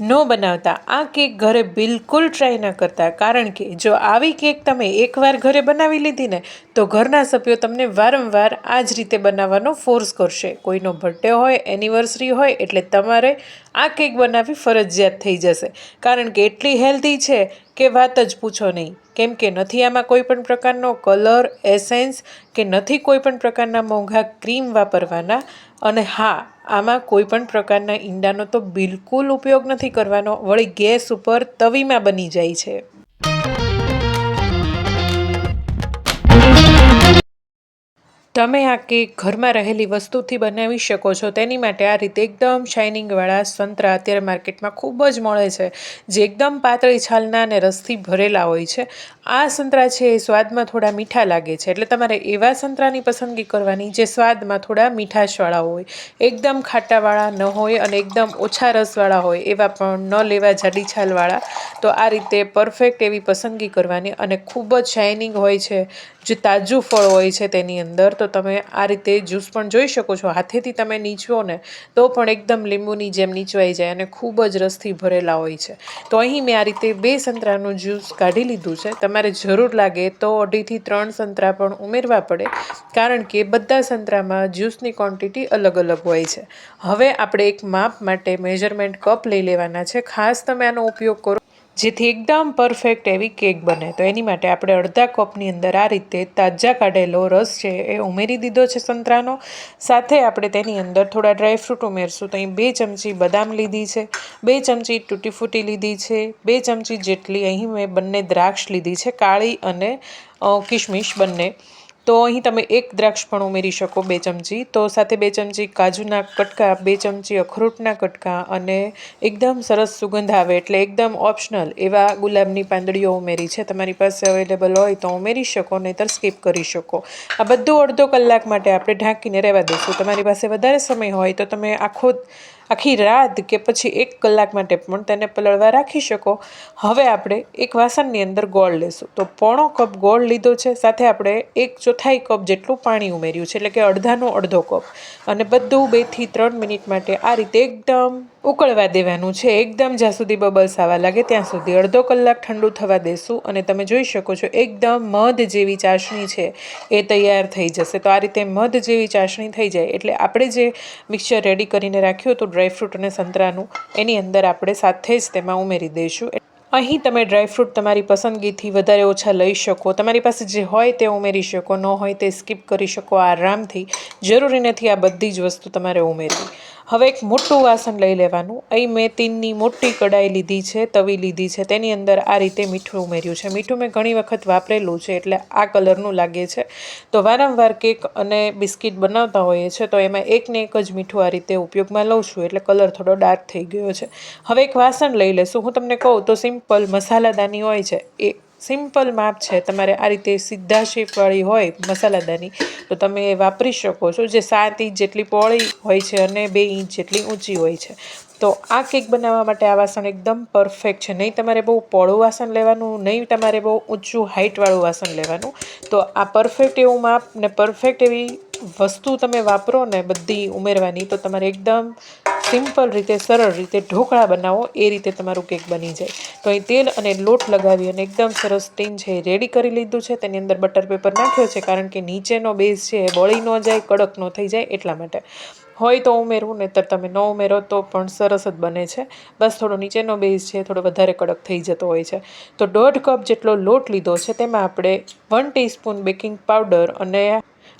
ન બનાવતા, આ કેક ઘરે બિલકુલ ટ્રાય ન કરતા. કારણ કે જો આવી કેક તમે એકવાર ઘરે બનાવી લીધી ને તો ઘરના સભ્યો તમને વારંવાર આ જ રીતે બનાવવાનો ફોર્સ કરશે. કોઈનો બર્થડે હોય એનિવર્સરી હોય, એટલે તમારે આ કેક બનાવવી ફરજિયાત થઈ જશે. કારણ કે એટલી હેલ્ધી છે કે વાત જ પૂછો નહીં. કેમ કે નથી આમાં કોઈ પણ પ્રકારનો કલર એસેન્સ કે નથી કોઈ પણ પ્રકારના મોંઘા ક્રીમ વાપરવાના. અને હા, આમાં કોઈ પણ પ્રકારના ઈંડાનો તો બિલકુલ ઉપયોગ નથી કરવાનો. વળી ગેસ ઉપર તવીમાં બની જાય છે. તમે આ કેક ઘરમાં રહેલી વસ્તુથી બનાવી શકો છો, તેની માટે આ રીતે એકદમ શાઇનિંગવાળા સંતરા અત્યારે માર્કેટમાં ખૂબ જ મળે છે, જે એકદમ પાતળી છાલના અને રસથી ભરેલા હોય છે. આ સંતરા છે એ સ્વાદમાં થોડા મીઠા લાગે છે, એટલે તમારે એવા સંતરાની પસંદગી કરવાની જે સ્વાદમાં થોડા મીઠાશવાળા હોય. એકદમ ખાટાવાળા ન હોય અને એકદમ ઓછા રસવાળા હોય, એવા પણ ન લેવા જાડી છાલવાળા. તો આ રીતે પરફેક્ટ એવી પસંદગી કરવાની અને ખૂબ જ શાઇનિંગ હોય છે, જે તાજું ફળ હોય છે તેની અંદર. તો તમે આ રીતે જ્યુસ પણ જોઈ શકો છો. હાથેથી તમે નીચવો ને, તો પણ એકદમ લીંબુની જેમ નીચવાઈ જાય અને ખૂબ જ રસથી ભરેલા હોય છે. તો અહીં મેં આ રીતે બે સંતરાનું જ્યુસ કાઢી લીધું છે. તમારે જરૂર લાગે તો અઢીથી ત્રણ સંતરા પણ ઉમેરવા પડે, કારણ કે બધા સંતરામાં જ્યુસની ક્વોન્ટિટી અલગ અલગ હોય છે. હવે આપણે એક માપ માટે મેજરમેન્ટ કપ લઈ લેવાના છે. ખાસ તમે આનો ઉપયોગ કરો. જેથી એકદમ પરફેક્ટ એવી કેક બને. તો એની માટે આપણે અડધા કપની અંદર આ રીતે તાજા કાઢેલો રસ છે એ ઉમેરી દીધો છે સંતરાનો. સાથે આપણે તેની અંદર થોડા ડ્રાયફ્રૂટ ઉમેરશું. તો અહીં બે ચમચી બદામ લીધી છે, બે ચમચી તૂટી ફૂટી લીધી છે, બે ચમચી જેટલી અહીં મેં બંને દ્રાક્ષ લીધી છે, કાળી અને કિશમિશ બંને. તો અહીં તમે એક દ્રાક્ષ પણ ઉમેરી શકો બે ચમચી. તો સાથે બે ચમચી કાજુના કટકા, બે ચમચી અખરોટના કટકા અને એકદમ સરસ સુગંધ આવે એટલે એકદમ ઓપ્શનલ એવા ગુલાબની પાંદડીઓ ઉમેરી છે. તમારી પાસે અવેલેબલ હોય તો ઉમેરી શકો નહીતર સ્કીપ કરી શકો. આ બધું અડધો કલાક માટે આપણે ઢાંકીને રહેવા દઈશું. તમારી પાસે વધારે સમય હોય તો તમે આખો આખી રાત કે પછી એક કલાક માટે પણ તેને પલળવા રાખી શકો. હવે આપણે એક વાસણની અંદર ગોળ લેશું. તો પોણો કપ ગોળ લીધો છે. સાથે આપણે એક ચોથાઈ કપ જેટલું પાણી ઉમેર્યું છે. એટલે કે અડધાનો અડધો કપ. અને બધું બેથી ત્રણ મિનિટ માટે આ રીતે એકદમ ઉકળવા દેવાનું છે. એકદમ જ્યાં સુધી બબલ્સ આવવા લાગે ત્યાં સુધી અડધો કલાક ઠંડુ થવા દેશું. અને તમે જોઈ શકો છો, એકદમ મધ જેવી ચાસણી છે. એ તૈયાર થઈ જશે. તો આ રીતે મધ જેવી ચાસણી થઈ જાય. એટલે આપણે જે મિક્સર રેડી કરીને રાખ્યું હતું ડ્રાયફ્રૂટ અને સંતરાનું એની અંદર આપણે સાથે જ તેમાં ઉમેરી દઈશું. અહીં તમે ડ્રાયફ્રૂટ તમારી પસંદગીથી વધારે ઓછા લઈ શકો. તમારી પાસે જે હોય તે ઉમેરી શકો. ન હોય તે સ્કીપ કરી શકો. આરામથી જરૂરી નથી આ બધી જ વસ્તુ તમારે ઉમેરવી. હવે એક મોટું વાસણ લઈ લેવાનું. અહીં મેં તીનની મોટી કડાઈ લીધી છે, તવી લીધી છે. તેની અંદર આ રીતે મીઠું ઉમેર્યું છે. મીઠું મેં ઘણી વખત વાપરેલું છે, એટલે આ કલરનું લાગે છે. તો વારંવાર કેક અને બિસ્કિટ બનાવતા હોઈએ છીએ તો એમાં એકને એક જ મીઠું આ રીતે ઉપયોગમાં લઉં છું, એટલે કલર થોડો ડાર્ક થઈ ગયો છે. હવે એક વાસણ લઈ લેશું. હું તમને કહું તો સિમ્પલ મસાલાદાની હોય છે, એ સિમ્પલ માપ છે. તમારે આ રીતે સીધા શેપવાળી હોય મસાલાદાની, તો તમે એ વાપરી શકો છો. જે સાત ઇંચ જેટલી પહોળી હોય છે અને બે ઇંચ જેટલી ઊંચી હોય છે. તો આ કેક બનાવવા માટે આ વાસણ એકદમ પરફેક્ટ છે. નહીં તમારે બહુ પોળું વાસણ લેવાનું, નહીં તમારે બહુ ઊંચું હાઇટવાળું વાસણ લેવાનું, તો આ પરફેક્ટ એવું માપ ને પરફેક્ટ એવી વસ્તુ તમે વાપરો ને બધી ઉમેરવાની, તો તમારે એકદમ સિમ્પલ રીતે, સરળ રીતે ઢોકળા બનાવો, એ રીતે તમારું કેક બની જાય. તો અહીં તેલ અને લોટ લગાવી અને એકદમ સરસ સ્ટીમ છે એ રેડી કરી લીધું છે. તેની અંદર બટર પેપર નાખ્યો છે, કારણ કે નીચેનો બેઝ છે એ બળી ન જાય, કડક ન થઈ જાય એટલા માટે. હોય તો ઉમેરવું, નહીંતર તમે ન ઉમેરો તો પણ સરસ જ બને છે. બસ થોડો નીચેનો બેઝ છે, થોડો વધારે કડક થઈ જતો હોય છે. તો દોઢ કપ જેટલો લોટ લીધો છે, તેમાં આપણે વન ટીસ્પૂન બેકિંગ પાવડર અને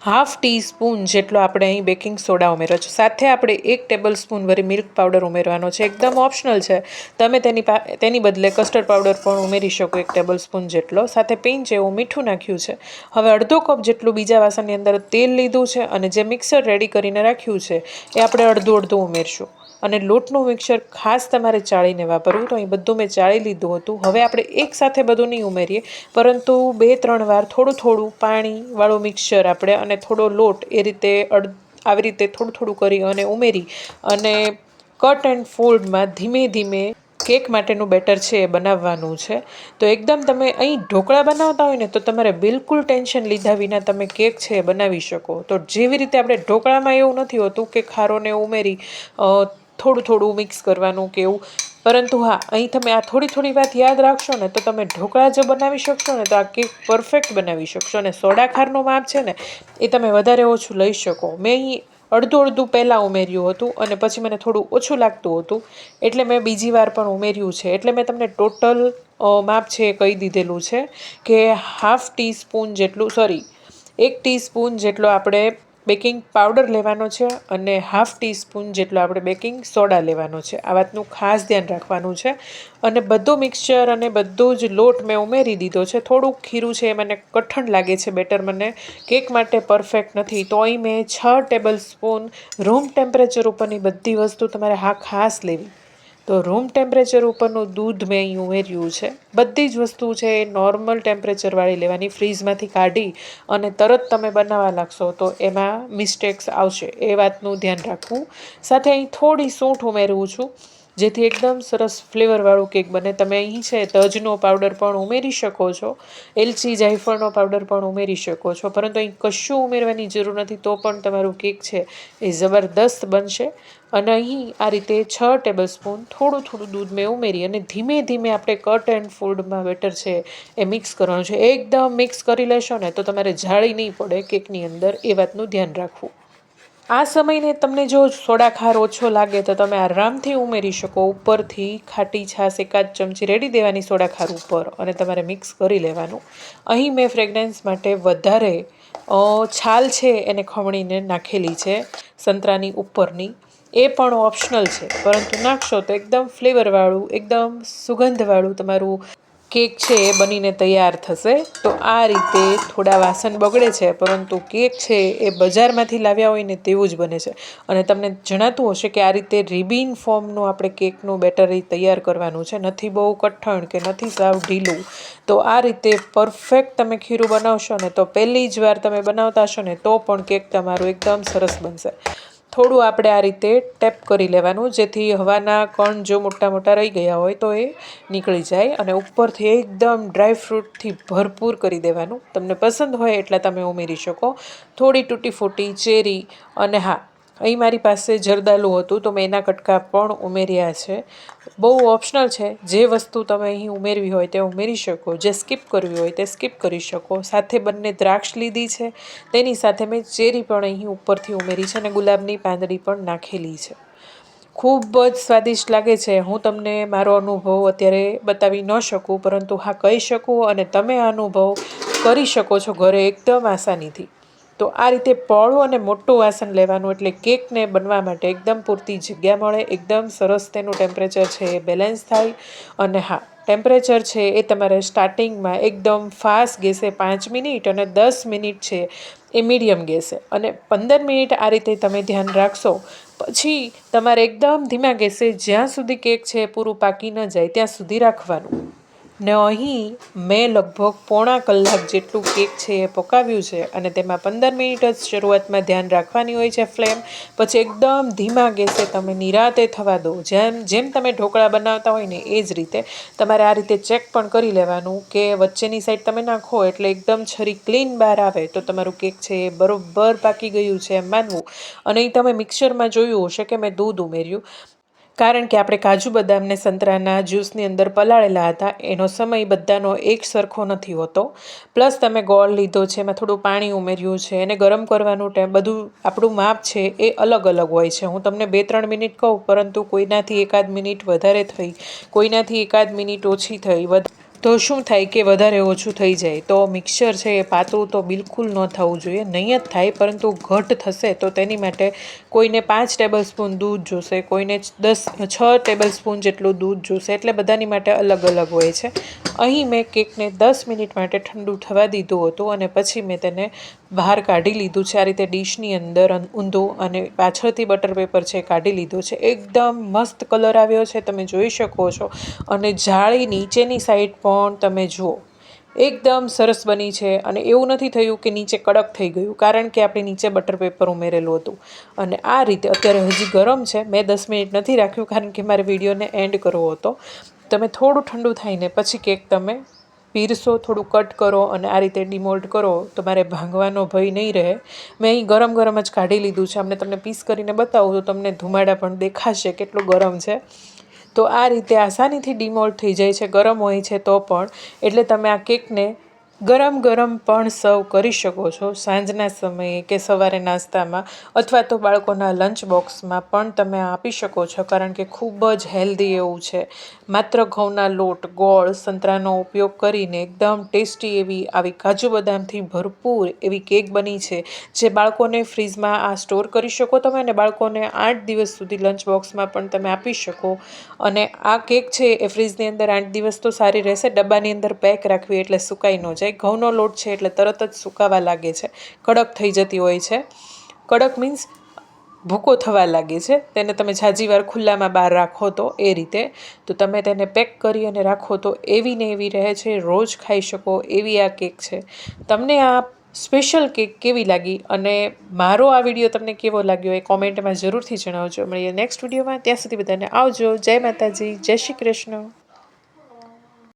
હાફ ટી સ્પૂન જેટલો આપણે અહીં બેકિંગ સોડા ઉમેરો છો. સાથે આપણે એક ટેબલ સ્પૂન વરી મિલ્ક પાવડર ઉમેરવાનો છે. એકદમ ઓપ્શનલ છે. તમે તેની તેની બદલે કસ્ટર્ડ પાવડર પણ ઉમેરી શકો એક ટેબલ સ્પૂન જેટલો. સાથે પિંચ એવું મીઠું નાખ્યું છે. હવે અડધો કપ જેટલું બીજા વાસણની અંદર તેલ લીધું છે અને જે મિક્સર રેડી કરીને રાખ્યું છે, એ આપણે અડધું અડધું ઉમેરશું. અને લોટનું મિક્સર ખાસ તમારે ચાળીને વાપરવું તો અહીં બધું મેં ચાળી લીધું હતું. હવે આપણે એકસાથે બધું નહીં ઉમેરીએ, પરંતુ બે, ત્રણ વાર થોડું થોડું પાણીવાળું મિક્સર આપણે અને થોડો લોટ એ રીતે અડ, આવી રીતે થોડું થોડું કરી અને ઉમેરી અને કટ એન્ડ ફોલ્ડમાં ધીમે ધીમે કેક માટેનું બેટર છે એ બનાવવાનું છે. તો એકદમ તમે અહીં ઢોકળા બનાવતા હોય ને તો તમારે બિલકુલ ટેન્શન લીધા વિના તમે કેક છે એ બનાવી શકો. તો જેવી રીતે આપણે ઢોકળામાં એવું નથી હોતું કે ખારોને ઉમેરી થોડું થોડું મિક્સ કરવાનું કે એવું. પરંતુ હા, અહીં તમે આ થોડી થોડી વાત યાદ રાખશો ને તો તમે ઢોકળા જો બનાવી શકશો ને તો આ કેક પરફેક્ટ બનાવી શકશો. અને સોડા ખારનું માપ છે ને, એ તમે વધારે ઓછું લઈ શકો. મેં અહીં અડધું અડધું પહેલાં ઉમેર્યું હતું અને પછી મને થોડું ઓછું લાગતું હતું. એટલે મેં બીજી વાર પણ ઉમેર્યું છે. એટલે મેં તમને ટોટલ માપ છે એ કહી દીધેલું છે કે હાફ ટી સ્પૂન જેટલું સોરી એક ટીસ્પૂન જેટલો આપણે બેકિંગ પાવડર લેવાનો છે અને હાફ ટીસ્પૂન જેટલો આપણે બેકિંગ સોડા લેવાનો છે. આ વાતનું ખાસ ધ્યાન રાખવાનું છે. અને બધું મિક્સચર અને બધો જ લોટ મેં ઉમેરી દીધો છે. થોડુંક ખીરું છે એ મને કઠણ લાગે છે બેટર મને. કેક માટે પરફેક્ટ નથી. તોય મેં છ ટેબલ સ્પૂન રૂમ ટેમ્પરેચર ઉપરની બધી વસ્તુ તમારે હા ખાસ લેવી. તો રૂમ ટેમ્પરેચર ઉપરનું દૂધ મેં અહીં ઉમેર્યું છે. બધી જ વસ્તુ છે એ નોર્મલ ટેમ્પરેચરવાળી લેવાની. ફ્રીઝમાંથી કાઢી અને તરત તમે બનાવવા લાગશો તો એમાં મિસ્ટેક્સ આવશે. એ વાતનું ધ્યાન રાખવું. સાથે અહીં થોડી સૂંઠ ઉમેરું છું, જેથી એકદમ સરસ ફ્લેવરવાળું કેક બને. તમે અહીં છે તજનો પાવડર પણ ઉમેરી શકો છો. એલચી, જાયફળનો પાવડર પણ ઉમેરી શકો છો. પરંતુ અહીં કશું ઉમેરવાની જરૂર નથી. તો પણ તમારું કેક છે એ જબરદસ્ત બનશે. અને અહીં આ રીતે છ ટેબલ સ્પૂન થોડું થોડું દૂધ મેં ઉમેરી અને ધીમે ધીમે આપણે કટ એન્ડ ફૂડમાં બેટર છે એ મિક્સ કરવાનું છે. એકદમ મિક્સ કરી લેશો ને તો તમારે જાળી નહીં પડે કેકની અંદર એ વાતનું ધ્યાન રાખવું. આ સમયને તમને જો સોડા ખાર ઓછો લાગે તો તમે આરામથી ઉમેરી શકો ઉપરથી ખાટી છાશ એકાદ ચમચી રેડી દેવાની સોડા ખાર ઉપર અને તમારે મિક્સ કરી લેવાનું. અહીં મેં ફ્રેગનેન્સ માટે વધારે છાલ છે એને ખમણીને નાખેલી છે સંતરાની ઉપરની. એ પણ ઓપ્શનલ છે. પરંતુ નાખશો તો એકદમ ફ્લેવરવાળું એકદમ સુગંધવાળું તમારું કેક છે એ બનીને તૈયાર થશે. તો આ રીતે થોડા વાસણ બગડે છે, પરંતુ કેક છે એ બજારમાંથી લાવ્યા હોય ને તેવું જ બને છે. અને તમને જણાતું હશે કે આ રીતે રિબિન ફોર્મનું આપણે કેકનું બેટર તૈયાર કરવાનું છે. નથી બહુ કઠણ કે નથી સાવ ઢીલું. તો આ રીતે પરફેક્ટ તમે ખીરું બનાવશો ને તો પહેલી જ વાર તમે બનાવતા હશો ને તો પણ કેક તમારું એકદમ સરસ બનશે. થોડું આપણે આ રીતે ટેપ કરી લેવાનું, જેથી હવાના કણ જો મોટા મોટા રહી ગયા હોય તો એ નીકળી જાય અને ઉપરથી એકદમ ડ્રાય ફ્રૂટથી ભરપૂર કરી દેવાનું. તમને પસંદ હોય એટલા તમે ઉમેરી શકો. થોડી તૂટી ફૂટી ચેરી અને હા અહીં મારી પાસે જરદાલુ હતું, તો મેં એના કટકા પણ ઉમેર્યા છે. બહુ ઓપ્શનલ છે. જે વસ્તુ તમે અહીં ઉમેરવી હોય તે ઉમેરી શકો. જે સ્કીપ કરવી હોય તે સ્કીપ કરી શકો. સાથે બંને દ્રાક્ષ લીધી છે. તેની સાથે મેં ચેરી પણ અહીં ઉપરથી ઉમેરી છે અને ગુલાબની પાંદડી પણ નાખેલી છે. ખૂબ જ સ્વાદિષ્ટ લાગે છે. હું તમને મારો અનુભવ અત્યારે બતાવી ન શકું, પરંતુ હા કહી શકું અને તમે અનુભવ કરી શકો છો ઘરે એકદમ આસાનીથી. તો આ રીતે પહોળું અને મોટું વાસણ લેવાનું એટલે કેકને બનવા માટે એકદમ પૂરતી જગ્યા મળે, એકદમ સરસ તેનું ટેમ્પરેચર છે એ બેલેન્સ થાય. અને હા ટેમ્પરેચર છે એ તમારે સ્ટાર્ટિંગમાં એકદમ ફાસ્ટ ગેસે પાંચ મિનિટ અને દસ મિનિટ છે એ મીડિયમ ગેસે. અને પંદર મિનિટ આ રીતે તમે ધ્યાન રાખશો, પછી તમારે એકદમ ધીમા ગેસે જ્યાં સુધી કેક છે પૂરું પાકી ન જાય ત્યાં સુધી રાખવાનું. ને અહીં મેં લગભગ પોણા કલાક જેટલું કેક છે એ પકાવ્યું છે અને તેમાં પંદર મિનિટ જ શરૂઆતમાં ધ્યાન રાખવાની હોય છે ફ્લેમ. પછી એકદમ ધીમા ગેસે તમે નિરાતે થવા દો. જેમ જેમ તમે ઢોકળા બનાવતા હોય ને એ જ રીતે તમારે આ રીતે ચેક પણ કરી લેવાનું કે વચ્ચેની સાઈડ તમે નાખો એટલે એકદમ છરી ક્લીન બહાર આવે તો તમારું કેક છે એ બરોબર પાકી ગયું છે એમ માનવું. અને અહીં તમે મિક્સરમાં જોયું હશે કે મેં દૂધ ઉમેર્યું. કારણ કે આપણે કાજુ બદામને સંતરાના જ્યુસની અંદર પલાળેલા હતા, એનો સમય બધાનો એક સરખો નથી હોતો. પ્લસ તમે ગોળ લીધો છે, એમાં થોડું પાણી ઉમેર્યું છે, એને ગરમ કરવાનું ટાઈમ બધું આપણું માપ છે, એ અલગ અલગ હોય છે. હું તમને બે ત્રણ મિનિટ કહું, પરંતુ કોઈનાથી એકાદ મિનિટ વધારે થઈ, કોઈનાથી એકાદ મિનિટ ઓછી થઈ તો શું થાય કે વધારે ઓછું થઈ જાય? તો મિક્સર છે એ પાતળું તો બિલકુલ ન થવું જોઈએ. નહીં જ થાય, પરંતુ ઘટ થશે તો તેની માટે કોઈને પાંચ ટેબલ સ્પૂન દૂધ જોશે, કોઈને દસ, છ ટેબલ સ્પૂન જેટલું દૂધ જોશે, એટલે બધાની માટે અલગ અલગ હોય છે. અહીં મેં કેકને દસ મિનિટ માટે ઠંડુ થવા દીધું હતું અને પછી મેં તેને બહાર કાઢી લીધું છે. આ રીતે ડીશની અંદર ઊંધું અને પાછળથી બટર પેપર છે કાઢી લીધું છે. એકદમ મસ્ત કલર આવ્યો છે, તમે જોઈ શકો છો. અને જાળી નીચેની સાઈડ પણ પણ તમે જુઓ. એકદમ સરસ બની છે અને એવું નથી થયું કે નીચે કડક થઈ ગયું, કારણ કે આપણે નીચે બટર પેપર ઉમેરેલું હતું. અને આ રીતે અત્યારે હજી ગરમ છે. મેં દસ મિનિટ નથી રાખ્યું, કારણ કે મારે વિડીયોને એન્ડ કરવો હતો. તમે થોડું ઠંડુ થઈને પછી કેક તમે પીરસો, થોડું કટ કરો અને આ રીતે ડિમોલ્ડ કરો તો મારે ભાંગવાનો ભય નહીં રહે. મેં અહીં ગરમ ગરમ જ કાઢી લીધું છે. અમને તમને પીસ કરીને બતાવું તો તમને ધુમાડા પણ દેખાશે કેટલું ગરમ છે. તો આ રીતે આસાનીથી ડિમોલ્ટ થઈ જાય છે, ગરમ હોય છે તો પણ. એટલે તમે આ કેકને ગરમ ગરમ પણ સર્વ કરી શકો છો. સાંજના સમયે કે સવારે નાસ્તામાં અથવા તો બાળકોના લંચ બોક્સમાં પણ તમે આપી શકો છો, કારણ કે ખૂબ જ હેલ્ધી એવું છે. માત્ર ઘઉંના લોટ, ગોળ, સંતરાનો ઉપયોગ કરીને એકદમ ટેસ્ટી એવી, આવી કાજુ બદામથી ભરપૂર એવી કેક બની છે, જે બાળકોને ફ્રીજમાં આ સ્ટોર કરી શકો તમે અને બાળકોને આઠ દિવસ સુધી લંચ બોક્સમાં પણ તમે આપી શકો. અને આ કેક છે એ ફ્રીજની અંદર આઠ દિવસ તો સારી રહેશે, ડબ્બાની અંદર પેક રાખવી એટલે સુકાઈ ન જાય. ઘઉંનો લોટ છે એટલે તરત જ સુકાવા લાગે છે. કડક થઈ જતી હોય છે. કડક મીન્સ ભૂકો થવા લાગે છે. તેને તમે વાર ખુલ્લામાં બહાર રાખો તો એ રીતે. તો તમે તેને પેક કરી અને રાખો તો એવી ને એવી રહે છે. રોજ ખાઈ શકો એવી આ કેક છે. તમને આ સ્પેશિયલ કેક કેવી લાગી અને મારો આ વીડિયો તમને કેવો લાગ્યો એ કોમેન્ટમાં જરૂરથી જણાવજો. મળીએ નેક્સ્ટ વિડીયોમાં ત્યાં સુધી બધાને આવજો. જય માતાજી. જય શ્રી કૃષ્ણ.